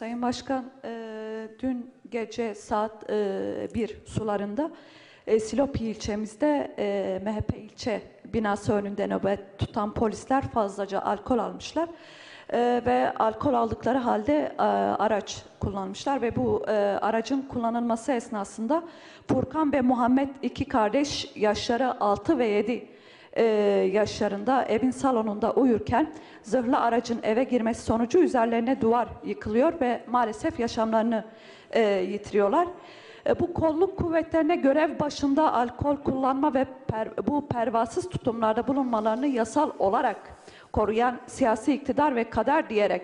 Sayın Başkan, e, dün gece saat e, 1 sularında e, Silopi ilçemizde e, MHP ilçe binası önünde nöbet tutan polisler fazlaca alkol almışlar. E, ve alkol aldıkları halde e, araç kullanmışlar ve bu e, aracın kullanılması esnasında Furkan ve Muhammed iki kardeş yaşları 6 ve 7 e, yaşlarında evin salonunda uyurken zırhlı aracın eve girmesi sonucu üzerlerine duvar yıkılıyor ve maalesef yaşamlarını e, yitiriyorlar. E, bu kolluk kuvvetlerine görev başında alkol kullanma ve per- bu pervasız tutumlarda bulunmalarını yasal olarak koruyan siyasi iktidar ve kader diyerek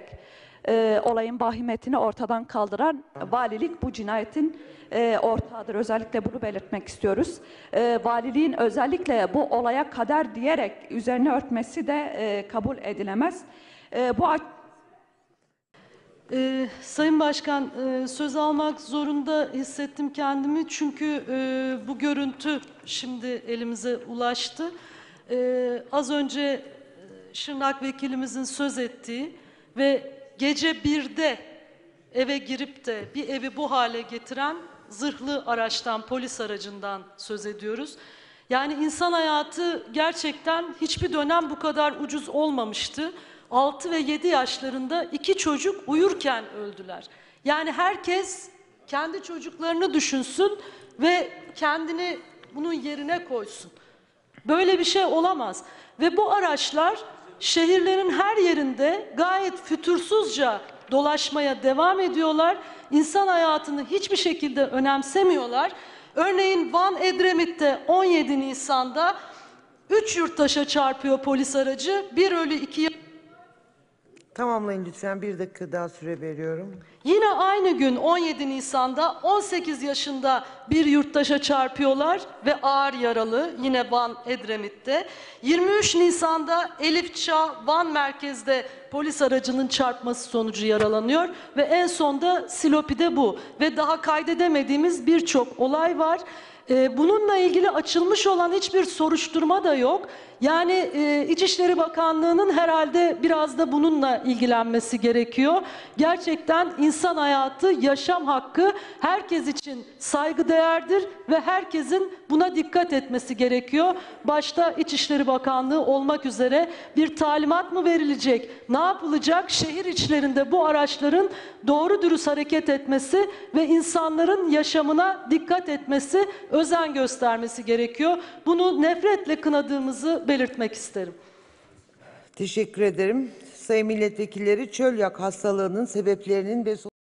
e, olayın bahimetini ortadan kaldıran valilik bu cinayetin e, ortağıdır. Özellikle bunu belirtmek istiyoruz. E, valiliğin özellikle bu olaya kader diyerek üzerine örtmesi de e, kabul edilemez. E, bu Ee, Sayın Başkan, e, söz almak zorunda hissettim kendimi çünkü e, bu görüntü şimdi elimize ulaştı. Ee, az önce e, Şırnak vekilimizin söz ettiği ve gece birde eve girip de bir evi bu hale getiren zırhlı araçtan, polis aracından söz ediyoruz. Yani insan hayatı gerçekten hiçbir dönem bu kadar ucuz olmamıştı. 6 ve 7 yaşlarında iki çocuk uyurken öldüler. Yani herkes kendi çocuklarını düşünsün ve kendini bunun yerine koysun. Böyle bir şey olamaz. Ve bu araçlar şehirlerin her yerinde gayet fütursuzca dolaşmaya devam ediyorlar. İnsan hayatını hiçbir şekilde önemsemiyorlar. Örneğin Van Edremit'te 17 Nisan'da 3 yurttaşa çarpıyor polis aracı. 1 ölü 2 Tamamlayın lütfen. Bir dakika daha süre veriyorum. Yine aynı gün 17 Nisan'da 18 yaşında bir yurttaşa çarpıyorlar ve ağır yaralı yine Van Edremit'te. 23 Nisan'da Elif Çağ Van merkezde polis aracının çarpması sonucu yaralanıyor ve en sonda Silopi'de bu ve daha kaydedemediğimiz birçok olay var. Ee, bununla ilgili açılmış olan hiçbir soruşturma da yok. Yani e, İçişleri Bakanlığı'nın herhalde biraz da bununla ilgilenmesi gerekiyor. Gerçekten insan hayatı, yaşam hakkı herkes için saygıdeğerdir ve herkesin buna dikkat etmesi gerekiyor. Başta İçişleri Bakanlığı olmak üzere bir talimat mı verilecek? Ne yapılacak? Şehir içlerinde bu araçların doğru dürüst hareket etmesi ve insanların yaşamına dikkat etmesi, özen göstermesi gerekiyor. Bunu nefretle kınadığımızı belirtmek isterim. Teşekkür ederim. Sayın milletvekilleri çöl yak hastalığının sebeplerinin ve